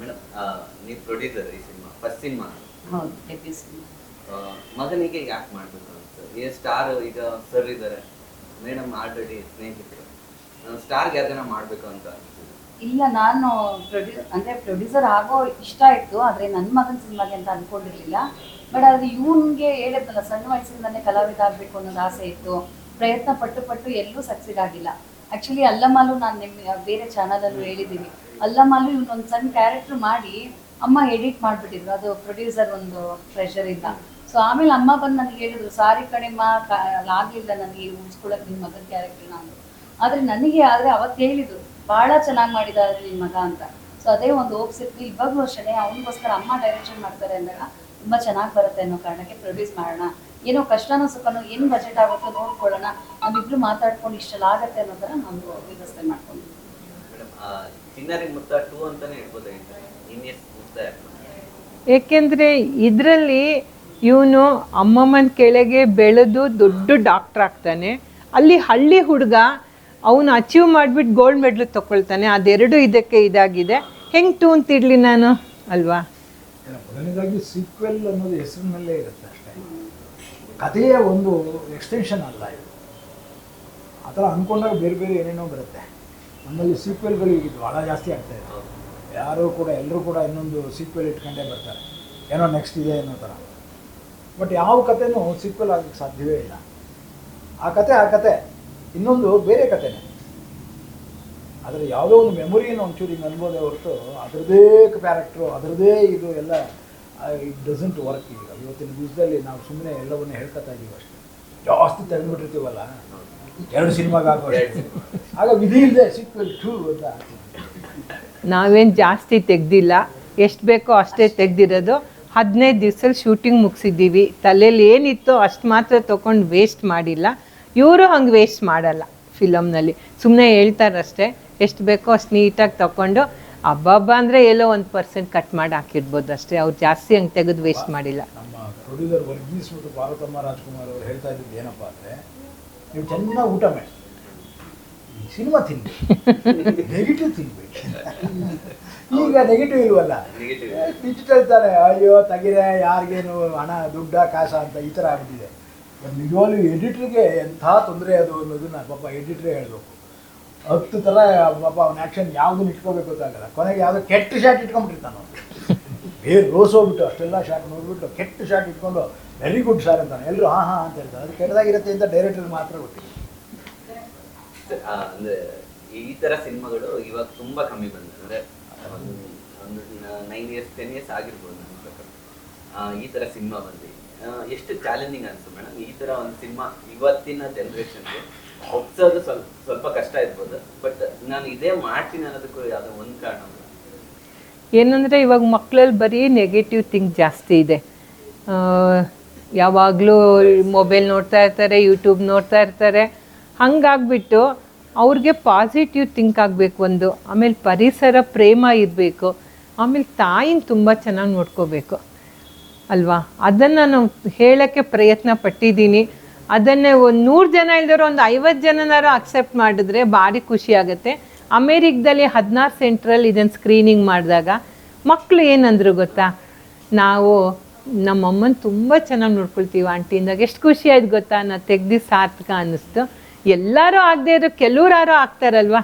Madam ನೀವು producer ಈ cinema first cinema? ಹೌದು ಡೆಬ್ಯೂ ಸಿನಿಮಾ. ಮಗನಿಗೆ ಯಾಕೆ ಮಾಡ್ಬೇಕು ಅಂತ ಏ ಸ್ಟಾರ್ ಈಗ ಸರ್ ಇದ್ದಾರೆ ಮೇಡಮ್ ಆಲ್ರೆಡಿ ಸ್ನೇಹಿತರು. ಸ್ಟಾರ್ಗೆ ಯಾವ್ದನ್ನ ಮಾಡ್ಬೇಕು ಅಂತ ಇಲ್ಲ ನಾನು ಪ್ರೊಡ್ಯೂ ಅಂದರೆ ಪ್ರೊಡ್ಯೂಸರ್ ಆಗೋ ಇಷ್ಟ ಇತ್ತು ಆದರೆ ನನ್ನ ಮಗನ ಸಿನಿಮಾಗೆ ಅಂತ ಅಂದ್ಕೊಂಡಿರಲಿಲ್ಲ ಬಟ್ ಆದರೆ ಇವನಿಗೆ ಹೇಳಿದ್ನಲ್ಲ ಸಣ್ಣ ವಯಸ್ಸಿಂದಲೇ ಕಲಾವಿದ ಆಗಬೇಕು ಅನ್ನೋದು ಆಸೆ ಇತ್ತು. ಪ್ರಯತ್ನ ಪಟ್ಟು ಪಟ್ಟು ಎಲ್ಲೂ ಸಕ್ಸೀಡ್ ಆಗಿಲ್ಲ. ಆ್ಯಕ್ಚುಲಿ ಅಲ್ಲಮಾಲು ನಾನು ನಿಮ್ಮ ಬೇರೆ ಚಾನಲಲ್ಲೂ ಹೇಳಿದ್ದೀನಿ. ಅಲ್ಲಮಾಲು ಇವನೊಂದು ಸಣ್ಣ ಕ್ಯಾರೆಕ್ಟರ್ ಮಾಡಿ ಅಮ್ಮ ಎಡಿಟ್ ಮಾಡಿಬಿಟ್ಟಿದ್ರು. ಅದು ಪ್ರೊಡ್ಯೂಸರ್ ಒಂದು ಪ್ರೆಷರ್ ಇಂದ. ಸೊ ಆಮೇಲೆ ಅಮ್ಮ ಬಂದು ನನಗೆ ಹೇಳಿದ್ರು, ಸಾರಿ ಕಡಿಮ ಆಗಲಿಲ್ಲ ನನಗೆ ಉಳಿಸ್ಕೊಳಕ್ಕೆ ನಿಮ್ಮ ಮಗನ ಕ್ಯಾರೆಕ್ಟರ್ನ ಅಂದರು. ಆದರೆ ನನಗೆ ಆದರೆ ಅವತ್ತು ಹೇಳಿದ್ರು ಭಾಳ ಚೆನ್ನಾಗಿ ಮಾಡಿದ್ದಾರೆ ನಿಮ್ಮ ಮಗ ಅಂತ. ಸೊ ಅದೇ ಒಂದು ಹೋಪ್ಸ್ ಇತ್ತು ಇವಾಗಲೂ ಅಷ್ಟೇ ಅವನಿಗೋಸ್ಕರ ಅಮ್ಮ ಡೈರೆಕ್ಷನ್ ಮಾಡ್ತಾರೆ ಅಂದಾಗ ತುಂಬ ಚೆನ್ನಾಗಿ ಬರುತ್ತೆ ಅನ್ನೋ ಕಾರಣಕ್ಕೆ ಪ್ರೊಡ್ಯೂಸ್ ಮಾಡೋಣ. ಏನೋ ಕಷ್ಟನೋ ಸುಖನೋ, ಏನು ಬಜೆಟ್ ಆಗುತ್ತೋ ನೋಡ್ಕೊಳ್ಳೋಣ. ನಾವಿಬ್ರು ಮಾತಾಡ್ಕೊಂಡು ಇಷ್ಟೆಲ್ಲ ಆಗುತ್ತೆ ಅನ್ನೋ ಥರ ನಾವು ವ್ಯವಸ್ಥೆ ಮಾಡ್ಕೊಂಡಿದ್ವಿ. ಮೇಡಮ್ ಚಿನ್ನರಿ ಮುತ್ತ ಟೂ ಅಂತಾನೆ ಏಕೆಂದರೆ ಇದರಲ್ಲಿ ಇವನು ಅಮ್ಮಮ್ಮನ ಕೆಳಗೆ ಬೆಳೆದು ದೊಡ್ಡ ಡಾಕ್ಟ್ರ್ ಆಗ್ತಾನೆ. ಅಲ್ಲಿ ಹಳ್ಳಿ ಹುಡುಗ ಅವನು ಅಚೀವ್ ಮಾಡಿಬಿಟ್ಟು ಗೋಲ್ಡ್ ಮೆಡ್ಲ್ ತಗೊಳ್ತಾನೆ ಅದೆರಡು ಇದಕ್ಕೆ ಇದಾಗಿದೆ. ಹೆಂಗ್ ಟೂ ಅಂತಿಡ್ಲಿ ನಾನು? ಅಲ್ವಾ? ಮೊದಲನೇದಾಗಿ ಸೀಕ್ವೆಲ್ ಅನ್ನೋದು ಹೆಸರಿನಲ್ಲೇ ಇರುತ್ತೆ ಅಷ್ಟೇ. ಕಥೆಯ ಒಂದು ಎಕ್ಸ್ಟೆನ್ಷನ್ ಅಲ್ಲ ಇದು. ಆ ಥರ ಅಂದ್ಕೊಂಡಾಗ ಬೇರೆ ಬೇರೆ ಏನೇನೋ ಬರುತ್ತೆ. ನಮ್ಮಲ್ಲಿ ಸೀಕ್ವೆಲ್ಗಳು ಈಗ ಭಾಳ ಜಾಸ್ತಿ ಆಗ್ತಾ ಇದೆ. ಯಾರು ಕೂಡ ಎಲ್ಲರೂ ಕೂಡ ಇನ್ನೊಂದು ಸೀಕ್ವೆಲ್ ಇಟ್ಕೊಂಡೇ ಬರ್ತಾರೆ. ಏನೋ ನೆಕ್ಸ್ಟ್ ಇದೆ ಅನ್ನೋ ಥರ. ಬಟ್ ಯಾವ ಕಥೆನೂ ಸೀಕ್ವೆಲ್ ಆಗಕ್ಕೆ ಸಾಧ್ಯವೇ ಇಲ್ಲ. ಆ ಕತೆ ಆ ಕತೆ. ಇನ್ನೊಂದು ಬೇರೆ ಕಥೆನೇ. ಆದರೆ ಯಾವುದೋ ಒಂದು ಮೆಮೊರಿಯನ್ನು ಒಂಚೂರು ಹಿಂಗೆ ಅನ್ಬೋದೇ ಹೊರತು ಅದರದೇ ಕ್ಯಾರೆಕ್ಟ್ರು ಅದರದೇ ಇದು ಎಲ್ಲ ಇಟ್ ಡಸಂಟ್ ವರ್ಕ್ ಈಗ. ಇವತ್ತಿನ ದಿವಸದಲ್ಲಿ ನಾವು ಸುಮ್ಮನೆ ಎಲ್ಲವನ್ನೇ ಹೇಳ್ಕೊತಾ ಇದ್ದೀವಿ ಅಷ್ಟೇ. ಜಾಸ್ತಿ ತೆಗೆದುಬಿಟ್ಟಿರ್ತೀವಲ್ಲ. ಎರಡು ಸಿನಿಮಾಗಾಗೋ ಆಗ ವಿಧಿ ಇಲ್ಲದೆ ಸಿಕ್ವೆಲ್ ಟೂ ಅಂತ. ನಾವೇನು ಜಾಸ್ತಿ ತೆಗ್ದಿಲ್ಲ. ಎಷ್ಟು ಬೇಕೋ ಅಷ್ಟೇ ತೆಗ್ದಿರೋದು. ಹದಿನೈದು ದಿವ್ಸದಲ್ಲಿ ಶೂಟಿಂಗ್ ಮುಗಿಸಿದ್ದೀವಿ. ತಲೆಯಲ್ಲಿ ಏನಿತ್ತೋ ಅಷ್ಟು ಮಾತ್ರ ತೊಗೊಂಡು ವೇಸ್ಟ್ ಮಾಡಿಲ್ಲ. ಇವರು ಹಂಗೆ ವೇಸ್ಟ್ ಮಾಡಲ್ಲ ಫಿಲಮ್ನಲ್ಲಿ ಸುಮ್ಮನೆ ಹೇಳ್ತಾರಷ್ಟೇ ಎಷ್ಟು ಬೇಕೋ ಅಷ್ಟು ನೀಟಾಗಿ ತೊಗೊಂಡು ಹಬ್ಬ ಅಂದರೆ ಎಲ್ಲೋ ಒಂದು ಪರ್ಸೆಂಟ್ ಕಟ್ ಮಾಡಿ ಹಾಕಿರ್ಬೋದು ಅಷ್ಟೇ. ಅವ್ರು ಜಾಸ್ತಿ ಹಂಗೆ ತೆಗೆದು ವೇಸ್ಟ್ ಮಾಡಿಲ್ಲ. ನಮ್ಮ ಪ್ರೊಡ್ಯೂಸರ್ ವರ್ಗೀಸ್ ಮತ್ತು ಪಾರ್ವತಮ್ಮ ರಾಜ್ಕುಮಾರ್ ಅವರು ಹೇಳ್ತಾ ಇದ್ದಿದ್ದು ಏನಪ್ಪ ಅಂದರೆ ನೀವು ಚೆನ್ನಾಗಿ ಊಟ ಮಾಡಿ. ಸಿನಿಮಾ ತಿನ್ಬೇಕು ನೆಗೆಟಿವ್ ತಿನ್ಬೇಕು ಈಗ ನೆಗೆಟಿವ್ ಇಲ್ವಲ್ಲ. ಡಿಜಿಟಲ್ ತಾನೆ. ಅಯ್ಯೋ ತಗಿರೆ ಯಾರಿಗೇನು ಹಣ ದುಡ್ಡ ಕಾಸ ಅಂತ ಈ ಥರ ಆಗ್ಬಿಟ್ಟಿದೆ. ಬಟ್ ನಿಜವಾಗ್ಲೂ ಎಡಿಟ್ರಿಗೆ ಎಂಥ ತೊಂದರೆ ಅದು ಅನ್ನೋದನ್ನ ಪಾಪ ಎಡಿಟ್ರೇ ಹೇಳಬೇಕು. ಹತ್ತು ಥರ ಪಾಪ ಅವ್ನ ಆ್ಯಕ್ಷನ್ ಯಾವುದನ್ನು ಇಟ್ಕೋಬೇಕು ಗೊತ್ತಾಗಲ್ಲ. ಕೊನೆಗೆ ಯಾವುದೋ ಕೆಟ್ಟ ಶಾಟ್ ಇಟ್ಕೊಂಡ್ಬಿಟ್ಟಿರ್ತಾನೆ ಅವನು. ಬೇರೆ ರೋಸ್ ಹೋಗ್ಬಿಟ್ಟು ಅಷ್ಟೆಲ್ಲ ಶಾಟ್ ನೋಡ್ಬಿಟ್ಟು ಕೆಟ್ಟ ಶಾಟ್ ಇಟ್ಕೊಂಡು ವೆರಿ ಗುಡ್ ಸರ್ ಅಂತಾನೆ. ಎಲ್ಲರೂ ಹಾಂ ಹಾಂ ಅಂತ ಹೇಳ್ತಾರೆ. ಅದು ಕೆಟ್ಟದಾಗಿರುತ್ತೆ ಅಂತ ಡೈರೆಕ್ಟರ್ ಮಾತ್ರ ಗೊತ್ತಿಲ್ಲ. ಅಂದ್ರೆ ಈ ತರ ಸಿನಿಮಾಗಳು ಇವಾಗ ತುಂಬಾ ಕಮ್ಮಿ ಬಂದಿದೆ. ಅಂದ್ರೆ ಒಂದು ನೈನ್ ಇಯರ್ಸ್ ಟೆನ್ ಇಯರ್ಸ್ ಆಗಿರ್ಬೋದು ನನ್ನ ಪ್ರಕಾರ. ಈ ತರ ಸಿನಿಮಾ ಬಂದು. ಎಷ್ಟು ಚಾಲೆಂಜಿಂಗ್ ಅನ್ಸು ಮೇಡಮ್ ಈ ತರ ಒಂದು ಸಿನಿಮಾ ಇವತ್ತಿನ ಜನ್ರೇಷನ್ಗೆ ಒಪ್ಸೋದು ಸ್ವಲ್ಪ ಸ್ವಲ್ಪ ಕಷ್ಟ ಇರ್ಬೋದು. ಬಟ್ ನಾನು ಇದೇ ಮಾಡ್ತೀನಿ ಅನ್ನೋದಕ್ಕೂ ಯಾವುದೋ ಒಂದು ಕಾರಣ ಏನಂದರೆ ಇವಾಗ ಮಕ್ಕಳಲ್ಲಿ ಬರೀ ನೆಗೆಟಿವ್ ಥಿಂಕ್ ಜಾಸ್ತಿ ಇದೆ. ಯಾವಾಗಲೂ ಮೊಬೈಲ್ ನೋಡ್ತಾ ಇರ್ತಾರೆ ಯೂಟ್ಯೂಬ್ ನೋಡ್ತಾ ಇರ್ತಾರೆ. ಹಂಗಾಗ್ಬಿಟ್ಟು ಅವ್ರಿಗೆ ಪಾಸಿಟಿವ್ ಥಿಂಕ್ ಆಗಬೇಕು ಒಂದು, ಆಮೇಲೆ ಪರಿಸರ ಪ್ರೇಮ ಇರಬೇಕು, ಆಮೇಲೆ ತಾಯಿನ ತುಂಬ ಚೆನ್ನಾಗಿ ನೋಡ್ಕೋಬೇಕು, ಅಲ್ವಾ? ಅದನ್ನು ನಾನು ಹೇಳೋಕ್ಕೆ ಪ್ರಯತ್ನ ಪಟ್ಟಿದ್ದೀನಿ. ಅದನ್ನೇ ಒಂದು ನೂರು ಜನ ಇಲ್ದಿರೋ ಒಂದು ಐವತ್ತು ಜನನಾರು ಅಕ್ಸೆಪ್ಟ್ ಮಾಡಿದ್ರೆ ಭಾರಿ ಖುಷಿ ಆಗುತ್ತೆ. ಅಮೇರಿಕದಲ್ಲಿ ಹದಿನಾರು ಸೆಂಟ್ರಲ್ಲಿ ಇದನ್ನು ಸ್ಕ್ರೀನಿಂಗ್ ಮಾಡಿದಾಗ ಮಕ್ಕಳು ಏನಂದರು ಗೊತ್ತಾ? ನಾವು ನಮ್ಮಮ್ಮನ ತುಂಬ ಚೆನ್ನಾಗಿ ನೋಡ್ಕೊಳ್ತೀವಿ ಆಂಟಿ ಅಂದಾಗ ಎಷ್ಟು ಖುಷಿ ಆಯ್ತು ಗೊತ್ತಾ? ನಾ ತೆಗ್ದು ಸಾರ್ಥಕ ಅನ್ನಿಸ್ತು. ಎಲ್ಲರೂ ಆಗದೆ ಇರೋ ಕೆಲವ್ರಾರು ಆಗ್ತಾರಲ್ವಾ?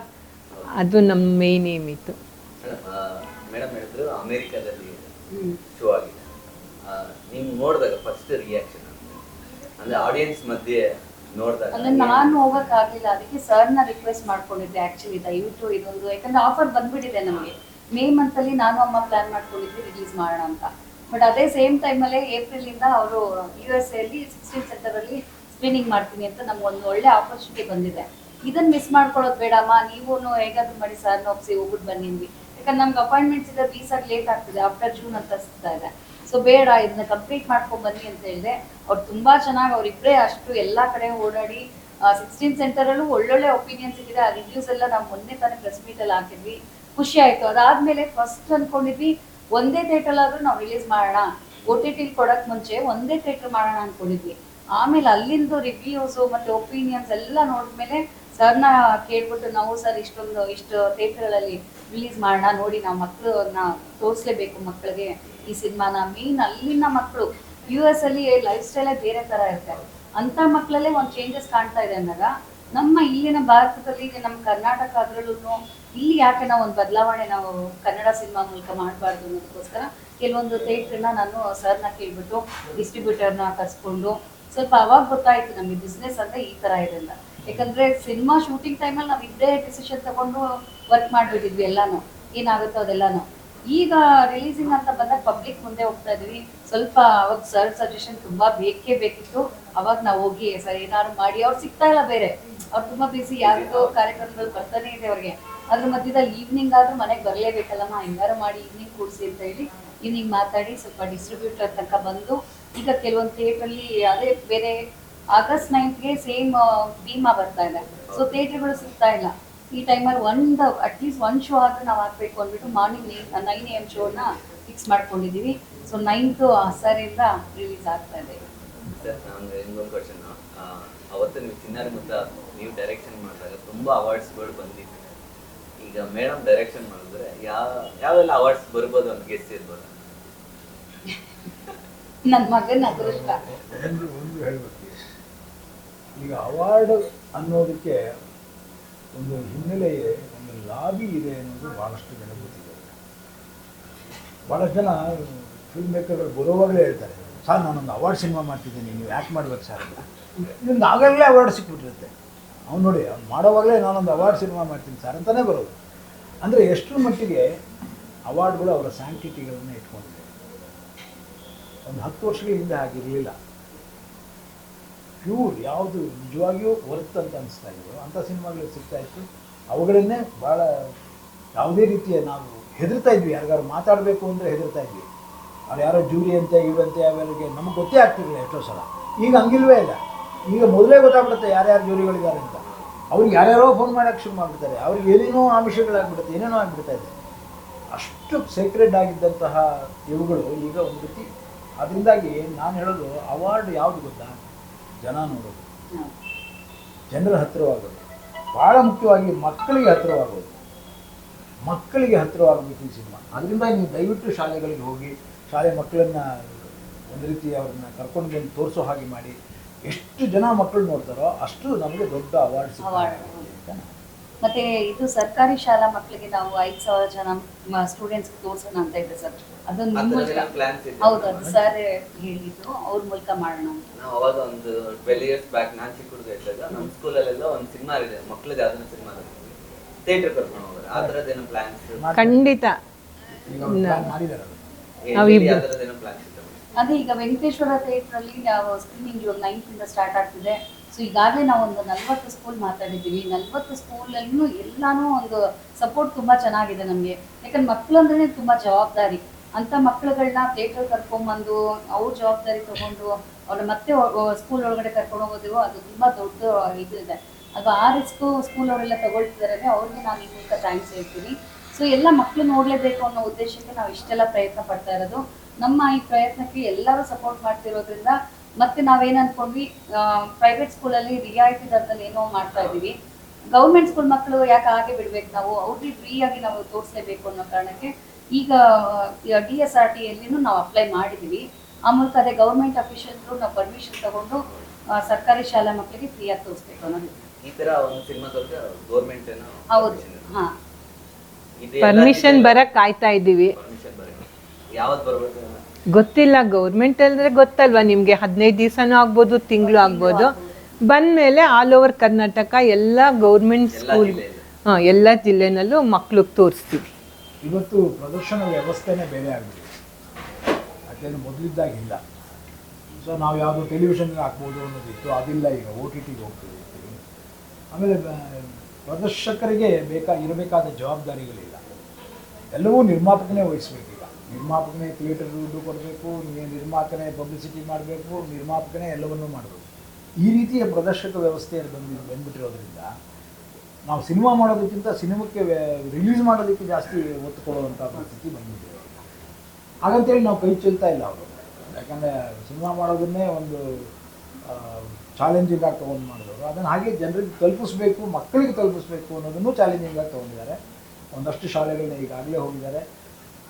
ಅದು ನಮ್ಮ ಮೇನ್ ಏಮ್ ಇತ್ತು. ಅಮೇರಿಕಾದಲ್ಲಿ ಹೇಳಿದ್ರು ಅಮೆರಿಕಾದಲ್ಲಿ ಶೋ ಆಗಿದೆ. ಆ, ನೀವು ನೋಡಿದಾಗ ಫಸ್ಟ್ ರಿಯಾಕ್ಷನ್ ಅಂದ್ರೆ ಆಡಿಯನ್ಸ್ ಮಧ್ಯೆ ನೋಡಿದಾಗ ಅಂದ್ರೆ ನಾನು ಹೋಗಕ್ ಆಗ್ಲಿಲ್ಲ ಅದಕ್ಕೆ ಸರ್ನ ರಿಕ್ವೆಸ್ಟ್ ಮಾಡ್ಕೊಂಡಿದ್ದೆ ಆಕ್ಚುಲಿ ದಯವಿಟ್ಟು ಇದೊಂದು ಯಾಕಂದ್ರೆ ಆಫರ್ ಬಂದ್ಬಿಟ್ಟಿದೆ ನಮಗೆ. ಮೇ ಮಂತ್ ಅಲ್ಲಿ ನಾನು ಅಮ್ಮ ಪ್ಲಾನ್ ಮಾಡ್ಕೊಂಡಿದ್ವಿ ರಿಲೀಸ್ ಮಾಡೋಣ ಅಂತ. ಬಟ್ ಅದೇ ಸೇಮ್ ಟೈಮ್ ಅಲ್ಲೇ ಏಪ್ರಿಲ್ ಇಂದ ಅವರು ಯು ಎಸ್ ಅಲ್ಲಿ ಸಿಕ್ಸ್ಟೀನ್ ಸೆಂಟರ್ ಅಲ್ಲಿ ಸ್ಕ್ರೀನಿಂಗ್ ಮಾಡ್ತೀನಿ ಅಂತ ನಮ್ಗೆ ಒಂದು ಒಳ್ಳೆ ಆಪರ್ಚುನಿಟಿ ಬಂದಿದೆ. ಇದನ್ನ ಮಿಸ್ ಮಾಡ್ಕೊಳ್ಳೋದು ಬೇಡಮ್ಮ ನೀವು ಹೇಗಾದ್ರೂ ಮಾಡಿ ಸರ್ನ ಒಪ್ಸಿ ಹೋಗ್ಬಿಟ್ಟು ಬಂದಿದ್ವಿ ಯಾಕಂದ್ರೆ ನಮ್ಗೆ ಅಪಾಯಿಂಟ್ಮೆಂಟ್ಸ್ ಇದೆ ವೀಸಾ ಲೇಟ್ ಆಗ್ತಿದೆ ಆಫ್ಟರ್ ಜೂನ್ ಅಂತ ಇದೆ. ಸೊ ಬೇಡ ಇದನ್ನ ಕಂಪ್ಲೀಟ್ ಮಾಡ್ಕೊಂಡ್ ಬನ್ನಿ ಅಂತ ಹೇಳಿದೆ. ಅವ್ರು ತುಂಬಾ ಚೆನ್ನಾಗಿ ಅವ್ರಿಬ್ರೆ ಅಷ್ಟು ಎಲ್ಲಾ ಕಡೆ ಓಡಾಡಿ ಸಿಕ್ಸ್ಟೀನ್ ಸೆಂಟರಲ್ಲೂ ಒಳ್ಳೊಳ್ಳೆ ಒಪಿನಿಯನ್ಸ್ ಇದೆ ಆ ರಿವ್ಯೂಸ್ ಎಲ್ಲ ನಾವು ಮೊನ್ನೆ ತಾನೇ ಪ್ರೆಸ್ ಮೀಟ್ ಅಲ್ಲಿ ಹಾಕಿದ್ವಿ. ಖುಷಿ ಆಯ್ತು. ಅದಾದ್ಮೇಲೆ ಫಸ್ಟ್ ಅನ್ಕೊಂಡಿದ್ವಿ, ಒಂದೇ ಥಿಯೇಟರ್ ಆದ್ರೂ ನಾವು ರಿಲೀಸ್ ಮಾಡೋಣ. ಓ ಟಿ ಟಿ ಕೊಡಕ್ ಮುಂಚೆ ಒಂದೇ ಥಿಯೇಟರ್ ಮಾಡೋಣ ಅನ್ಕೊಂಡಿದ್ವಿ. ಆಮೇಲೆ ಅಲ್ಲಿಂದು ರಿವ್ಯೂಸ್ ಮತ್ತೆ ಒಪಿನಿಯನ್ಸ್ ಎಲ್ಲ ನೋಡಿದ್ಮೇಲೆ ಸರ್ನ ಕೇಳ್ಬಿಟ್ಟು, ನಾವು ಸರ್ ಇಷ್ಟೊಂದು, ಇಷ್ಟು ಥಿಯೇಟರ್ಗಳಲ್ಲಿ ರಿಲೀಸ್ ಮಾಡೋಣ. ನೋಡಿ, ನಾವು ಮಕ್ಕಳನ್ನ ತೋರಿಸ್ಲೇಬೇಕು ಮಕ್ಕಳಿಗೆ. ಈ ಸಿನಿಮಾನ ಮೇನ್ ಅಲ್ಲಿನ ಮಕ್ಕಳು ಯು ಎಸ್ ಅಲ್ಲಿ ಲೈಫ್ ಸ್ಟೈಲೇ ಬೇರೆ ತರ ಇರ್ತಾರೆ ಅಂತ ಮಕ್ಕಳಲ್ಲೇ ಒಂದು ಚೇಂಜಸ್ ಕಾಣ್ತಾ ಇದೆ ಅಂದಾಗ, ನಮ್ಮ ಇಲ್ಲಿನ ಭಾರತದಲ್ಲಿ, ನಮ್ಮ ಕರ್ನಾಟಕ ಅದರಲ್ಲೂ ಇಲ್ಲಿ ಯಾಕೆ ನಾವು ಒಂದು ಬದಲಾವಣೆ ನಾವು ಕನ್ನಡ ಸಿನಿಮಾ ಮೂಲಕ ಮಾಡಬಾರ್ದು ಅನ್ನೋದಕ್ಕೋಸ್ಕರ ಕೆಲವೊಂದು ಥಿಯೇಟ್ರನ್ನ ನಾನು ಸರ್ನ ಕೇಳಿಬಿಟ್ಟು ಡಿಸ್ಟ್ರಿಬ್ಯೂಟರ್ನ ಕರ್ಸ್ಕೊಂಡು, ಸ್ವಲ್ಪ ಅವಾಗ ಗೊತ್ತಾಯ್ತು ನಮಗೆ ಬಿಸ್ನೆಸ್ ಅಂದರೆ ಈ ಥರ ಅಂತ. ಯಾಕಂದ್ರೆ ಸಿನಿಮಾ ಶೂಟಿಂಗ್ ಟೈಮಲ್ಲಿ ನಾವು ಇಬ್ಬರೇ ಡಿಸಿಷನ್ ತಗೊಂಡು ವರ್ಕ್ ಮಾಡಿಬಿಟ್ಟಿದ್ವಿ ಎಲ್ಲಾನು. ಏನಾಗುತ್ತೋ ಅದೆಲ್ಲಾನು. ಈಗ ರಿಲೀಸಿಂಗ್ ಅಂತ ಬಂದಾಗ ಪಬ್ಲಿಕ್ ಮುಂದೆ ಹೋಗ್ತಾ ಇದ್ವಿ. ಸ್ವಲ್ಪ ಅವಾಗ ಸರ್ ಸಜೆಷನ್ ತುಂಬಾ ಬೇಕೇ ಬೇಕಿತ್ತು. ಅವಾಗ ನಾವು ಹೋಗಿ, ಸರ್, ಏನಾದ್ರು ಮಾಡಿ. ಅವ್ರು ಸಿಗ್ತಾ ಇಲ್ಲ ಬೇರೆ. ಅವ್ರು ತುಂಬಾ ಬಿಸಿ ಯಾವ್ದೋ ಕಾರ್ಯಕ್ರಮಗಳು ಬರ್ತಾನೆ ಇದೆ ಅವ್ರಿಗೆ. ಅದ್ರ ಮಧ್ಯದಲ್ಲಿ ಈವ್ನಿಂಗ್ ಆದ್ರೂ ಮನೆಗೆ ಬರ್ಲೇಬೇಕಲ್ಲಮ್ಮ, ಹೆಂಗಾರು ಮಾಡಿ ಈವ್ನಿಂಗ್ ಕೂಡಿಸಿ ಅಂತ ಹೇಳಿ ಈವ್ನಿಂಗ್ ಮಾತಾಡಿ ಸ್ವಲ್ಪ ಡಿಸ್ಟ್ರಿಬ್ಯೂಟರ್ ತನಕ ಬಂದು, ಈಗ ಕೆಲವೊಂದು ಥಿಯೇಟ್ರಲ್ಲಿ ಅದೇ ಬೇರೆ ಆಗಸ್ಟ್ ನೈನ್ತ್ಗೆ ಸೇಮ್ ಭೀಮಾ ಬರ್ತಾ ಇದೆ. ಸೊ ಥಿಯೇಟರ್ಗಳು ಸಿಗ್ತಾ ಇಲ್ಲ. ಈ ಟೈಮಲ್ಲಿ ಒಂದು ಅಟ್ಲೀಸ್ಟ್ ಒಂದು ಶೋ ಆದರೂ ನಾವು ಹಾಕ್ಬೇಕು ಅಂದ್ಬಿಟ್ಟು ಮಾರ್ನಿಂಗ್ ನೈನ್ ಎ ಎಂ ಶೋನ ಫಿಕ್ಸ್ ಮಾಡ್ಕೊಂಡಿದ್ದೀವಿ ಸೊ ನೈನ್ತು ಸರಿಂದ ರಿಲೀಸ್ ಆಗ್ತಾ ಇದೆ. ಸರ್ ನಾನು ಇನ್ನೊಂದು ಕ್ವಶನ್ ಅವತ್ತು ನೀವು ಚಿನ್ನಾರಿ ಮುತ್ತ ನೀವು ಡೈರೆಕ್ಷನ್ ಮಾಡಿದಾಗ ತುಂಬಾ ಅವಾರ್ಡ್ಸ್ಗಳು ಬಂದಿತ್ತು. ಈಗ ಮೇಡಮ್ ಡೈರೆಕ್ಷನ್ ಮಾಡಿದ್ರೆ ಯಾವ ಯಾವೆಲ್ಲ ಅವಾರ್ಡ್ಸ್ ಬರ್ಬೋದು ಅಂತ ಗೆಸ್ ಇರ್ಬೋದು? ನನ್ನ ಮಗನ ಅದೃಷ್ಟ. ಈಗ ಅವಾರ್ಡ್ ಅನ್ನೋದಕ್ಕೆ ಒಂದು ಹಿನ್ನೆಲೆ ಇದೆ ಒಂದು ಲಾಬಿ ಇದೆ ಅನ್ನೋದು ಭಾಳಷ್ಟು ಜನ ಗೊತ್ತಿದೆ ಭಾಳಷ್ಟು ಜನ ಫಿಲ್ಮ್ ಮೇಕರ್ಗಳು ಬರೋವಾಗಲೇ ಹೇಳ್ತಾರೆ, ಸರ್ ನಾನೊಂದು ಅವಾರ್ಡ್ ಸಿನಿಮಾ ಮಾಡ್ತಿದ್ದೀನಿ, ನೀವು ಯಾಕೆ ಮಾಡ್ಬೇಕು ಸರ್. ಅಂತ ಆಗಲೇ ಅವಾರ್ಡ್ ಸಿಕ್ಬಿಟ್ಟಿರುತ್ತೆ. ಅವ್ನು ನೋಡಿ, ಅವ್ನು ಮಾಡೋವಾಗಲೇ ನಾನೊಂದು ಅವಾರ್ಡ್ ಸಿನಿಮಾ ಮಾಡ್ತೀನಿ ಸರ್ ಅಂತಲೇ ಬರೋದು. ಅಂದರೆ ಎಷ್ಟರ ಮಟ್ಟಿಗೆ ಅವಾರ್ಡ್ಗಳು ಅವರ ಸ್ಯಾಂಕ್ಟಿಟಿಗಳನ್ನು ಇಟ್ಕೊಂಡಿದೆ. ಒಂದು ಹತ್ತು ವರ್ಷಗಳ ಹಿಂದೆ ಆಗಿರಲಿಲ್ಲ ಪ್ಯೂರ್ ಯಾವುದು ನಿಜವಾಗಿಯೂ ವರ್ತ್ ಅಂತ ಅನಿಸ್ತಾ ಇದ್ದರು ಅಂಥ ಸಿನಿಮಾಗಳು ಸಿಗ್ತಾ ಇತ್ತು. ಅವುಗಳನ್ನೇ ಭಾಳ ಯಾವುದೇ ರೀತಿಯ ನಾವು ಹೆದರ್ತಾ ಇದ್ವಿ. ಯಾರಿಗಾರು ಮಾತಾಡಬೇಕು ಅಂದರೆ ಹೆದರ್ತಾ ಇದ್ವಿ. ಅವ್ರು ಯಾರೋ ಜೂರಿ ಅಂತೆ ಇವಂತೆ ಅವರಿಗೆ ನಮಗೆ ಗೊತ್ತೇ ಆಗ್ತಿರಲಿಲ್ಲ ಎಷ್ಟೋ ಸಲ. ಈಗ ಹಂಗಿಲ್ವೇ ಇಲ್ಲ. ಈಗ ಮೊದಲೇ ಗೊತ್ತಾಗ್ಬಿಡುತ್ತೆ ಯಾರ್ಯಾರು ಜೂರಿಗಳಿದ್ದಾರೆ ಅಂತ. ಅವ್ರಿಗೆ ಯಾರ್ಯಾರೋ ಫೋನ್ ಮಾಡೋಕ್ಕೆ ಶುರು ಮಾಡ್ಬಿಡ್ತಾರೆ. ಅವ್ರಿಗೆ ಏನೇನೋ ಆಮಿಷಗಳಾಗ್ಬಿಡುತ್ತೆ ಏನೇನೋ ಆಗ್ಬಿಡ್ತಾ ಇದೆ. ಅಷ್ಟು ಸೀಕ್ರೆಟ್ ಆಗಿದ್ದಂತಹ ಇವುಗಳು ಈಗ ಒಂದು ರೀತಿ. ಅದರಿಂದಾಗಿ ನಾನು ಹೇಳೋದು ಅವಾರ್ಡ್ ಯಾವುದು ಗೊತ್ತಾ? ಜನ ನೋಡೋದು. ಜನರ ಹತ್ತಿರವಾಗೋದು. ಭಾಳ ಮುಖ್ಯವಾಗಿ ಮಕ್ಕಳಿಗೆ ಹತ್ತಿರವಾಗೋದು. ಮಕ್ಕಳಿಗೆ ಹತ್ತಿರವಾಗಬೇಕು ಈ ಸಿನಿಮಾ. ಅದರಿಂದ ನೀವು ದಯವಿಟ್ಟು ಶಾಲೆಗಳಿಗೆ ಹೋಗಿ ಶಾಲೆ ಮಕ್ಕಳನ್ನ ಒಂದು ರೀತಿ ಅವ್ರನ್ನ ಕರ್ಕೊಂಡು ಬಂದು ತೋರಿಸೋ ಹಾಗೆ ಮಾಡಿ ಎಷ್ಟು ಜನ ಮಕ್ಕಳು ನೋಡ್ತಾರೋ ಅಷ್ಟು ನಮಗೆ ದೊಡ್ಡ ಅವಾರ್ಡ್. ಸಿಗ್ತದೆ. ಮತ್ತೆ ಇದು ಸರ್ಕಾರಿ ಶಾಲಾ ಮಕ್ಕಳಿಗೆ ನಾವು ಐದ್ ಸಾವಿರ ಜನ ಸ್ಟೂಡೆಂಟ್ಸ್ ತೋರ್ಸೋಣ ಅಂತ ಇದೆ ಸರ್. ಅದೊಂದು ಮೂಲಕ. ಹೌದು ಅದು? ಸರ್ ಹೇಳಿದ್ರು ಅವ್ರ ಮೂಲಕ ಮಾಡೋಣ ನಾವು ಅವಾಗ ಒಂದು ಟ್ವೆಲ್ ಇಯರ್ಸ್ ಬ್ಯಾಕ್ ನಾನು ಚಿಕ್ಕ ಹುಡುಗ ಇದ್ದಾಗ ನಮ್ಮ ಸ್ಕೂಲಲ್ಲೆಲ್ಲ ಒಂದು ಸಿನಿಮಾ ಇದೆ ಮಕ್ಕಳಿಗೆ ಯಾವ್ದನ್ನ ಸಿನಿಮಾ ಥಿಯೇಟರ್ ಕರ್ಕೊಂಡು ಹೋಗೋದು ಆ ಥರದ್ದೇನೋ ಪ್ಲಾನ್ಸ್ ಖಂಡಿತ. ಅದು. ಈಗ ವೆಂಕಟೇಶ್ವರ ಥಿಯೇಟ್ರಲ್ಲಿ ನಾವು ಸ್ಕ್ರೀನಿಂಗ್ ಇವಾಗ ಇಂದ ಸ್ಟಾರ್ಟ್ ಆಗ್ತಿದೆ. ಸೊ ಈಗಾಗಲೇ ನಾವು ಒಂದು ನಲ್ವತ್ತು ಸ್ಕೂಲ್ ಮಾತಾಡಿದ್ದೀವಿ. ನಲ್ವತ್ತು ಸ್ಕೂಲಲ್ಲೂ ಎಲ್ಲಾನು ಒಂದು ಸಪೋರ್ಟ್ ತುಂಬ ಚೆನ್ನಾಗಿದೆ ನಮಗೆ. ಯಾಕಂದ್ರೆ ಮಕ್ಕಳು ಅಂದ್ರೆ ತುಂಬ ಜವಾಬ್ದಾರಿ. ಅಂತ ಮಕ್ಕಳುಗಳನ್ನ ಥಿಯೇಟರ್ ಕರ್ಕೊಂಬಂದು, ಅವ್ರ ಜವಾಬ್ದಾರಿ ತಗೊಂಡು ಅವ್ರನ್ನ ಮತ್ತೆ ಸ್ಕೂಲ್ ಒಳಗಡೆ ಕರ್ಕೊಂಡು ಹೋಗೋದು ಅದು ತುಂಬ ದೊಡ್ಡ ಇದು ಇದೆ ಅದು ಆ ರಿಸ್ಕು ಸ್ಕೂಲ್ ಅವರೆಲ್ಲ ತಗೊಳ್ತಿದ್ದಾರೆ ಅವ್ರಿಗೆ ನಾನು ಈ ಮೂಲಕ ಥ್ಯಾಂಕ್ಸ್ ಹೇಳ್ತೀನಿ. ಸೊ ಎಲ್ಲ ಮಕ್ಕಳು ನೋಡಲೇಬೇಕು ಅನ್ನೋ ಉದ್ದೇಶಕ್ಕೆ ನಾವು ಇಷ್ಟೆಲ್ಲ ಪ್ರಯತ್ನ ಪಡ್ತಾ ಇರೋದು. ನಮ್ಮ ಈ ಪ್ರಯತ್ನಕ್ಕೆ ಎಲ್ಲರೂ ಸಪೋರ್ಟ್ ಮಾಡ್ತಿರೋದ್ರಿಂದ ಮತ್ತೆ ನಾವೇನ್ ಅನ್ಕೊಂಡ್ವಿ ಪ್ರೈವೇಟ್ ಸ್ಕೂಲಲ್ಲಿ ರಿಯಾಯಿತಿ ದರದಲ್ಲಿ ಏನೋ ಮಾಡ್ತಾ ಇದೀವಿ ಗೌರ್ಮೆಂಟ್ ಸ್ಕೂಲ್ ಮಕ್ಕಳು ಯಾಕೆ ಹಾಗೆ ಬಿಡ್ಬೇಕು ನಾವು? ಅವ್ರಿಗೆ ಫ್ರೀ ಆಗಿ ನಾವು ತೋರಿಸಲೇಬೇಕು ಅನ್ನೋ ಕಾರಣಕ್ಕೆ ಈಗ ಡಿ ಎಸ್ ಆರ್ ಟಿ ಅಲ್ಲಿ ನಾವು ಅಪ್ಲೈ ಮಾಡಿದೀವಿ. ಆ ಮೂಲಕ ಅದೇ ಗೌರ್ಮೆಂಟ್ ಅಫಿಷಿಯಲ್ರು ನಾವು ಪರ್ಮಿಷನ್ ತಗೊಂಡು ಸರ್ಕಾರಿ ಶಾಲಾ ಮಕ್ಕಳಿಗೆ ಫ್ರೀಯಾಗಿ ತೋರಿಸ್ಬೇಕು ಅನ್ನೋದು. ಈ ತರ ಒಂದು ಸಿನಿಮಾದಲ್ಲಿ ಗೌರ್ಮೆಂಟ್ ಏನೋ ಹೌದು. ಹಾ. ಪರ್ಮಿಷನ್ ಬರಕ್ ಕಾಯ್ತಾ ಇದ್ದೀವಿ. ಯಾವತ್ತು ಬರ್ಬೇಕು? ಗೊತ್ತಿಲ್ಲ ಗೌರ್ಮೆಂಟ್ ಅಂದ್ರೆ ಗೊತ್ತಲ್ವಾ ನಿಮ್ಗೆ ಹದಿನೈದು ದಿವಸನೂ ಆಗ್ಬೋದು ತಿಂಗಳು ಆಗ್ಬೋದು. ಬಂದ್ಮೇಲೆ ಆಲ್ ಓವರ್ ಕರ್ನಾಟಕ ಎಲ್ಲ ಗೌರ್ಮೆಂಟ್ ಸ್ಕೂಲ್. ಹಾಂ ಎಲ್ಲ ಜಿಲ್ಲೆನಲ್ಲೂ ಮಕ್ಳಿಗೆ ತೋರಿಸ್ತೀವಿ. ಇವತ್ತು ಪ್ರದರ್ಶನ ವ್ಯವಸ್ಥೆನೇ ಬೇರೆ ಆಗಿದೆ. ಅದೇನು ಮೊದಲಿದ್ದಾಗಿಲ್ಲ. ಸೊ ನಾವು ಯಾವುದೋ ಟೆಲಿವಿಷನ್ ಹಾಕ್ಬೋದು ಅನ್ನೋದಿತ್ತು ಅದಿಲ್ಲ ಈಗ ಓ ಟಿ ಟಿಗೆ ಹೋಗ್ತೀವಿ. ಆಮೇಲೆ ಪ್ರದರ್ಶಕರಿಗೆ ಬೇಕಾ ಇರಬೇಕಾದ ಜವಾಬ್ದಾರಿಗಳಿಲ್ಲ. ಎಲ್ಲವೂ ನಿರ್ಮಾಪಕನೇ ವಹಿಸ್ಬೇಕೀಗ ನಿರ್ಮಾಪಕನೇ ಥಿಯೇಟರ್ ದುಡ್ಡು ಕೊಡಬೇಕು ನಿರ್ಮಾಪಕನೇ ಪಬ್ಲಿಸಿಟಿ ಮಾಡಬೇಕು, ನಿರ್ಮಾಪಕನೇ ಎಲ್ಲವನ್ನೂ ಮಾಡಬೇಕು. ಈ ರೀತಿಯ ಪ್ರದರ್ಶಕ ವ್ಯವಸ್ಥೆಯಲ್ಲಿ ಬಂದು ಬಂದ್ಬಿಟ್ಟಿರೋದ್ರಿಂದ ನಾವು ಸಿನಿಮಾ ಮಾಡೋದಕ್ಕಿಂತ ಸಿನಿಮಾಕ್ಕೆ ರಿಲೀಸ್ ಮಾಡೋದಕ್ಕೆ ಜಾಸ್ತಿ ಒತ್ತು ಕೊಡುವಂಥ ಪರಿಸ್ಥಿತಿ ಬಂದಿದೆ. ಹಾಗಂತೇಳಿ ನಾವು ಕೈ ಚೆಲ್ತಾ ಇಲ್ಲ ಅವರು. ಯಾಕಂದರೆ ಸಿನಿಮಾ ಮಾಡೋದನ್ನೇ ಒಂದು ಚಾಲೆಂಜಿಂಗ್ ಆಗಿ ತೊಗೊಂಡು ಮಾಡಿದವರು. ಅದನ್ನು ಹಾಗೆ ಜನರಿಗೆ ತಲುಪಿಸ್ಬೇಕು, ಮಕ್ಕಳಿಗೆ ತಲುಪಿಸ್ಬೇಕು ಅನ್ನೋದನ್ನು ಚಾಲೆಂಜಿಂಗ್ ಆಗಿ ತೊಗೊಂಡಿದ್ದಾರೆ. ಒಂದಷ್ಟು ಶಾಲೆಗಳನ್ನ ಈಗಾಗಲೇ ಹೋಗಿದ್ದಾರೆ.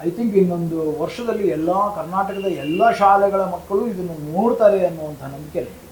ಐ ಥಿಂಕ್ ಇನ್ನೊಂದು ವರ್ಷದಲ್ಲಿ ಎಲ್ಲ ಕರ್ನಾಟಕದ ಎಲ್ಲ ಶಾಲೆಗಳ ಮಕ್ಕಳು ಇದನ್ನು ನೋಡ್ತಾರೆ ಅನ್ನುವಂಥ ನಂಬಿಕೆ ನನಗಿದೆ.